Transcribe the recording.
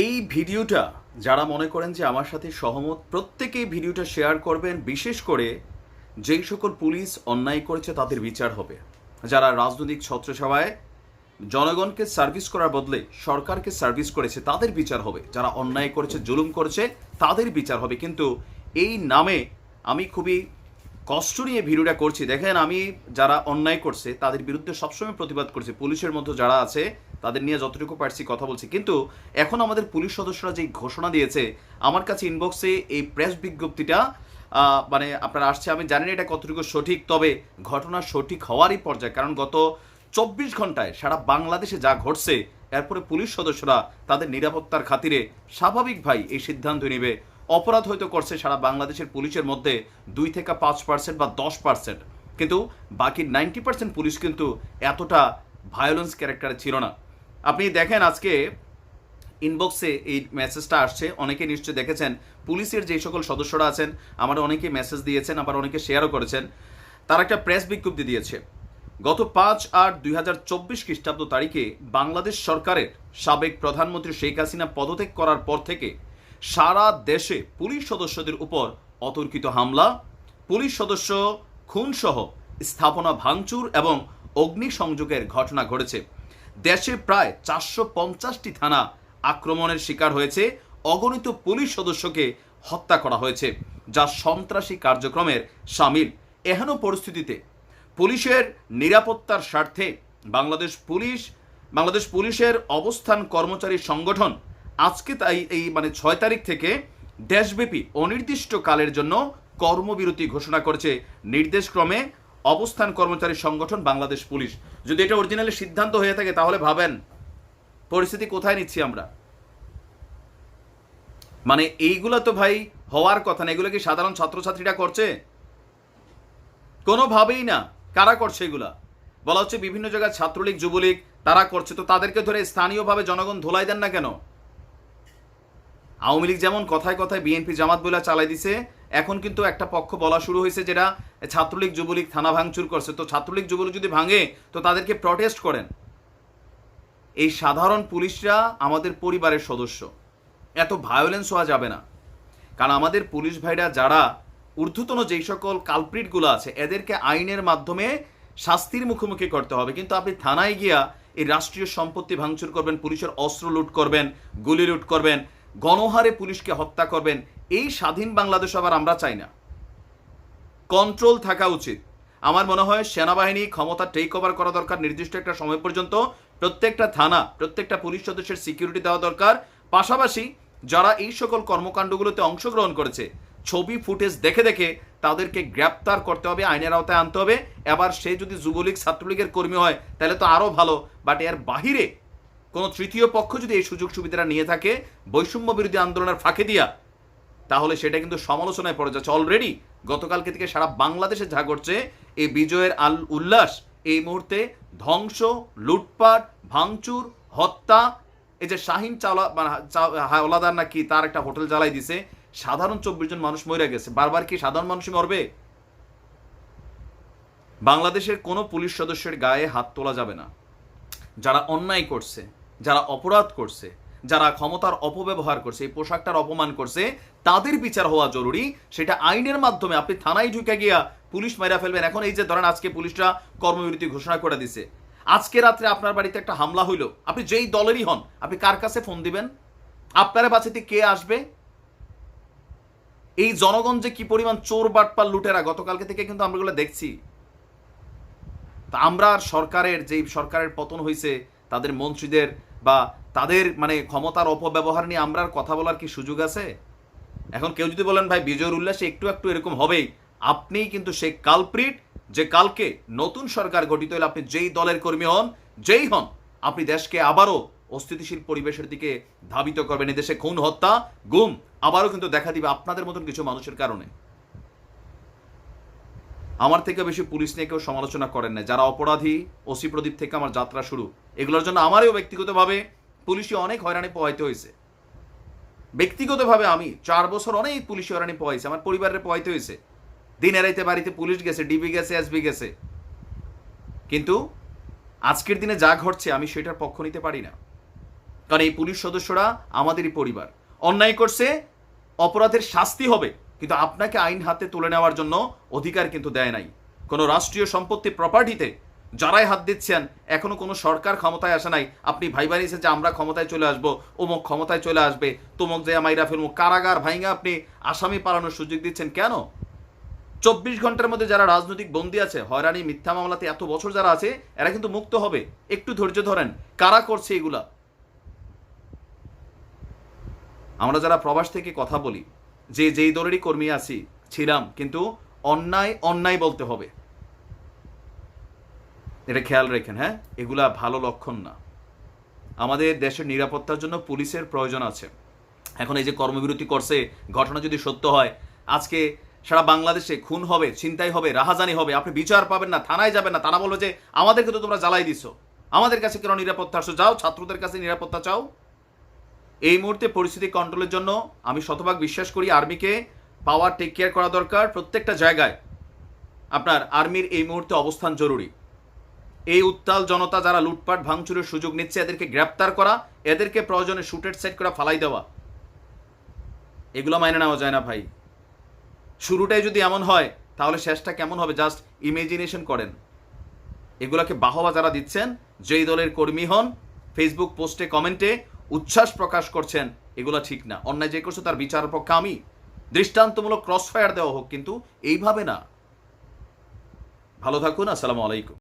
এই ভিডিওটা যারা মনে করেন যে আমার সাথে সহমত, প্রত্যেকেই ভিডিওটা শেয়ার করবেন, বিশেষ করে যেই সকল পুলিশ অন্যায় করেছে তাদের বিচার হবে। যারা রাজনৈতিক ছত্রসভায় জনগণকে সার্ভিস করার বদলে সরকারকে সার্ভিস করেছে তাদের বিচার হবে। যারা অন্যায় করেছে, জুলুম করেছে তাদের বিচার হবে। কিন্তু এই নামে আমি খুবই কষ্ট নিয়ে ভিডিওটা করছি। দেখেন, আমি যারা অন্যায় করছে তাদের বিরুদ্ধে সবসময় প্রতিবাদ করছি। পুলিশের মধ্যে যারা আছে তাদের নিয়ে যতটুকু পারছি কথা বলছি। কিন্তু এখন আমাদের পুলিশ সদস্যরা যে ঘোষণা দিয়েছে, আমার কাছে ইনবক্সে এই প্রেস বিজ্ঞপ্তিটা মানে আপনার আসছে, আমি জানি না এটা কতটুকু সঠিক, তবে ঘটনা সঠিক হওয়ারই পর্যায়ে, কারণ গত চব্বিশ ঘন্টায় সারা বাংলাদেশে যা ঘটছে, এরপরে পুলিশ সদস্যরা তাদের নিরাপত্তার খাতিরে স্বাভাবিক ভাই এই সিদ্ধান্ত নেবে। অপরাধ হয়তো করছে সারা বাংলাদেশের পুলিশের মধ্যে দুই থেকে পাঁচ পার্সেন্ট বা দশ পার্সেন্ট কিন্তু বাকি নাইনটি পার্সেন্ট পুলিশ কিন্তু এতটা ভায়োলেন্স ক্যারেক্টারে ছিল না। আপনি দেখেন আজকে ইনবক্সে এই মেসেজটা আসছে। অনেকে নিশ্চয়ই দেখেছেন, পুলিশের যে সকল সদস্যরা আছেন আমার অনেকে মেসেজ দিয়েছেন, আবার অনেকে শেয়ারও করেছেন। তারা একটা প্রেস বিজ্ঞপ্তি দিয়েছে। গত পাঁচ আট দুই হাজার চব্বিশ খ্রিস্টাব্দ তারিখে বাংলাদেশ সরকারের সাবেক প্রধানমন্ত্রী শেখ হাসিনা পদত্যাগ করার পর থেকে সারা দেশে পুলিশ সদস্যদের উপর অতর্কিত হামলা, পুলিশ সদস্য, খুনসহ স্থাপনা ভাঙচুর এবং অগ্নিসংযোগের ঘটনা ঘটেছে। দেশে প্রায় চারশো পঞ্চাশটি থানা আক্রমণের শিকার হয়েছে। অগণিত পুলিশ সদস্যকে হত্যা করা হয়েছে, যা সন্ত্রাসী কার্যক্রমের সামিল। এহেন পরিস্থিতিতে পুলিশের নিরাপত্তার স্বার্থে বাংলাদেশ পুলিশ, বাংলাদেশ পুলিশের অবস্থান কর্মচারী সংগঠন আজকে তাই এই মানে ছয় তারিখ থেকে দেশব্যাপী অনির্দিষ্টকালের জন্য কর্মবিরতি ঘোষণা করেছে। নির্দেশক্রমে অবস্থান কর্মচারী সংগঠন বাংলাদেশ পুলিশ। যদি এটা অরিজিনালি সিদ্ধান্ত হয়ে থাকে, তাহলে ভাবেন, পরিস্থিতি কোথায় নিচ্ছি আমরা? মানে এইগুলো তো ভাই হওয়ার কথা না, এগুলো কি সাধারণ ছাত্রছাত্রীরা করছে? কোনোভাবেই না। কারা করছে এগুলা? বলা হচ্ছে বিভিন্ন জায়গায় ছাত্রলীগ, যুবলীগ, তারা করছে। তো তাদেরকে ধরে স্থানীয়ভাবে জনগণ ধোলাই দেন না কেন? আওয়ামী লীগ যেমন কথায় কথায় বিএনপি জামাত বলে চালাই দিছে এখন কিন্তু একটা পক্ষ বলা শুরু হয়েছে যেটা ছাত্রলীগ যুবলীগ থানা ভাঙচুর করছে। তো ছাত্রলীগ যুবলীগ যদি ভাঙে, তো তাদেরকে প্রটেস্ট করেন। এই সাধারণ পুলিশরা আমাদের পরিবারের সদস্য। এত ভায়োলেন্স হওয়া যাবে না। কারণ আমাদের পুলিশ ভাইরা যারা ঊর্ধ্বতন যেই সকল কালপ্রিটগুলো আছে, এদেরকে আইনের মাধ্যমে শাস্তির মুখোমুখি করতে হবে। কিন্তু আপনি থানায় গিয়া এই রাষ্ট্রীয় সম্পত্তি ভাঙচুর করবেন, পুলিশের অস্ত্র লুট করবেন, গুলি লুট করবেন, গণহারে পুলিশকে হত্যা করবেন এই স্বাধীন বাংলাদেশ আবার আমরা চাই না। কন্ট্রোল থাকা উচিত। আমার মনে হয় সেনাবাহিনী ক্ষমতা টেক ওভার করা দরকার নির্দিষ্ট একটা সময় পর্যন্ত। প্রত্যেকটা থানা, প্রত্যেকটা পুলিশ সদস্যের সিকিউরিটি দেওয়া দরকার। পাশাপাশি যারা এই সকল কর্মকাণ্ডগুলোতে অংশগ্রহণ করেছে, ছবি ফুটেজ দেখে দেখে তাদেরকে গ্রেপ্তার করতে হবে, আইনের আওতায় আনতে হবে। এবার সে যদি যুবলীগ, ছাত্রলীগের কর্মী হয়, তাহলে তো আরও ভালো। বাট এর বাহিরে কোনো তৃতীয় পক্ষ যদি এই সুযোগ সুবিধাটা নিয়ে থাকে বৈষম্য বিরোধী আন্দোলনের ফাঁকে দিয়া তাহলে সেটা কিন্তু সমালোচনায় পড়ে যাচ্ছে। অলরেডি গতকালকে থেকে সারা বাংলাদেশে যা ঘটছে, এই বিজয়ের আল উল্লাস, এই মুহূর্তে ধ্বংস, লুটপাট, ভাঙচুর, হত্যা, এই যে শাহিন চাওলা মানে হাওলাদার নাকি তার একটা হোটেল জ্বালাই দিছে, সাধারণ চব্বিশ জন মানুষ মরে গেছে। বারবার কি সাধারণ মানুষ মরবে? বাংলাদেশের কোনো পুলিশ সদস্যের গায়ে হাত তোলা যাবে না। যারা অন্যায় করছে, যারা অপরাধ করছে যারা ক্ষমতার অপব্যবহার করছে, এই পোশাকটার অপমান করছে, তাদের বিচার হওয়া জরুরি। সেটা আইনের মাধ্যমে। আপনি থানায় ঢুকে গিয়া পুলিশ মাইরা ফেলবেন। এখন এই যে ধরেন আজকে পুলিশরা কর্মবিরতি ঘোষণা করে দিছে। আজকে রাত্রে আপনার বাড়িতে একটা হামলা হইল। আপনি যেই দলেরই হন, আপনি কার কাছে ফোন দিবেন? আপনার বাঁচাতে কে আসবে? এই জনগণ যে কি পরিমাণ চোর বাটপাল লুটেরা, গতকালকে থেকে কিন্তু আমরা এগুলো দেখছি। তা আমরা সরকারের, যেই সরকারের পতন হয়েছে তাদের মন্ত্রীদের বা তাদের মানে ক্ষমতার অপব্যবহার নিয়ে আমরা আর কথা বলার কি সুযোগ আছে? এখন কেউ যদি বলেন, ভাই, বিজয়ের উল্লাসে একটু একটু এরকম হবেই। আপনিই কিন্তু সেই কালপ্রিট, যে কালকে নতুন সরকার গঠিত হলে আপনি যেই দলের কর্মী হন, যেই হন, আপনি দেশকে আবারও অস্থিতিশীল পরিবেশের দিকে ধাবিত করবেন, এই দেশে খুন, হত্যা, গুম, আবারও কিন্তু দেখা দিবে আপনাদের মতন কিছু মানুষের কারণে। আমার থেকে বেশি পুলিশ নিয়ে কেউ সমালোচনা করেন না যারা অপরাধী, ওসি প্রদীপ থেকে আমার যাত্রা শুরু, এগুলোর জন্য আমারও ব্যক্তিগতভাবে পুলিশে অনেক হয়রানি পোহাইতে হয়েছে ব্যক্তিগতভাবে আমি চার বছর অনেক পুলিশি হয়রানি পোহাইছে, আমার পরিবারের পোহাইতে হয়েছে দিন এরাইতে বাড়িতে পুলিশ গেছে, ডিবি গেছে, এসবি গেছে। কিন্তু আজকের দিনে যা ঘটছে, আমি সেটার পক্ষ নিতে পারি না। কারণ এই পুলিশ সদস্যরা আমাদেরই পরিবার। অন্যায় করছে, অপরাধের শাস্তি হবে, কিন্তু আপনাকে আইন হাতে তুলে নেওয়ার জন্য অধিকার কিন্তু দেয় নাই। কোনো রাষ্ট্রীয় সম্পত্তি প্রপার্টিতে যারাই হাত দিচ্ছেন, এখনও কোনো সরকার ক্ষমতায় আসে নাই। আপনি ভাই বানিয়েছেন যে আমরা ক্ষমতায় চলে আসব, অমুক ক্ষমতায় চলে আসবে, তমুক যে মাইরা ফেলব কারাগার ভাইঙ্গা আপনি আসামি পালানোর সুযোগ দিচ্ছেন কেন? চব্বিশ ঘণ্টার মধ্যে যারা রাজনৈতিক বন্দী আছে, হয়রানি, মিথ্যা মামলাতে এত বছর যারা আছে, এরা কিন্তু মুক্ত হবে। একটু ধৈর্য ধরেন, কারা করছে এগুলা? আমরা যারা প্রবাস থেকে কথা বলি, যে যেই দলেরই কর্মী আছি, ছিলাম, কিন্তু অন্যায় অন্যায় বলতে হবে। এটা খেয়াল রেখেন হ্যাঁ? এগুলা ভালো লক্ষণ না। আমাদের দেশের নিরাপত্তার জন্য পুলিশের প্রয়োজন আছে। এখন এই যে কর্মবিরতি করছে, ঘটনা যদি সত্য হয়, আজকে সারা বাংলাদেশে খুন হবে, ছিনতাই হবে, রাহাজানি হবে, আপনি বিচার পাবেন না, থানায় যাবেন না, তারা বলবে যে, আমাদেরকে তো তোমরা জ্বালাই দিছো। আমাদের কাছে কেন নিরাপত্তা আসো যাও, ছাত্রদের কাছে নিরাপত্তা চাও। এই মুহূর্তে পরিস্থিতি কন্ট্রোলের জন্য আমি শতভাগ বিশ্বাস করি আর্মিকে পাওয়ার টেক কেয়ার করা দরকার প্রত্যেকটা জায়গায়। আপনার আর্মির এই মুহূর্তে অবস্থান জরুরি। এই উত্তাল জনতা যারা লুটপাট, ভাঙচুরের সুযোগ নিচ্ছে, এদেরকে গ্রেপ্তার করা, এদেরকে প্রয়োজনে শুটের সেট করা ফালাই দেওয়া। এগুলো মাইনে নেওয়া যায় না ভাই। শুরুটাই যদি এমন হয়, তাহলে শেষটা কেমন হবে? জাস্ট ইমেজিনেশন করেন। এগুলোকে বাহবা যারা দিচ্ছেন, যেই দলের কর্মী হন, ফেসবুক পোস্টে, কমেন্টে উচ্ছ্বাস প্রকাশ করছেন, এগুলো ঠিক না। অন্যায় যে করছে তার বিচার পক্ষে আমি। দৃষ্টান্তমূলক ক্রস ফায়ার দেওয়া হোক, কিন্তু এইভাবে না। ভালো থাকুন, আসসালামু আলাইকুম।